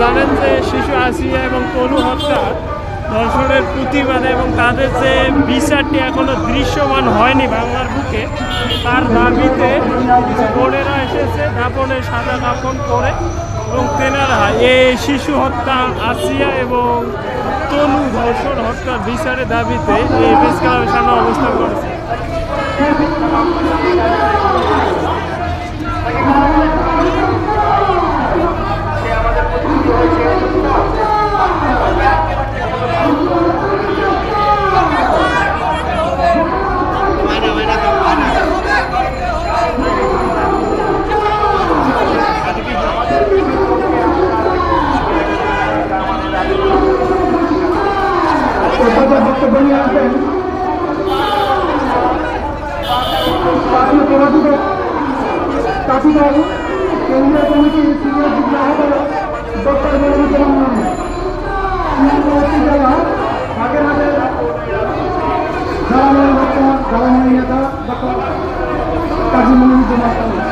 জানেন যে শিশু আসিয়া এবং তনু হত্যা ধর্ষণের প্রতিবাদে এবং তাদের যে বিচারটি এখনও দৃশ্যমান হয়নি বাংলার বুকে, তার দাবিতে বোনেরা এসেছে দাপনের সাদা দাপন করে এবং তেনারা এই শিশু হত্যা আসিয়া এবং তনু ধর্ষণ হত্যার বিচারের দাবিতে এই ক্লাবের সামনে অবস্থান করেছে। প্রত্যেকের বক্তব্য নিয়ে আসবেন কাঠিদল কেন্দ্রীয় কমিটির সিনিয়র যুগ্ম আহ্বায়ক ডক্টর মনিরুজ্জামান মোহাম্মদ জেলা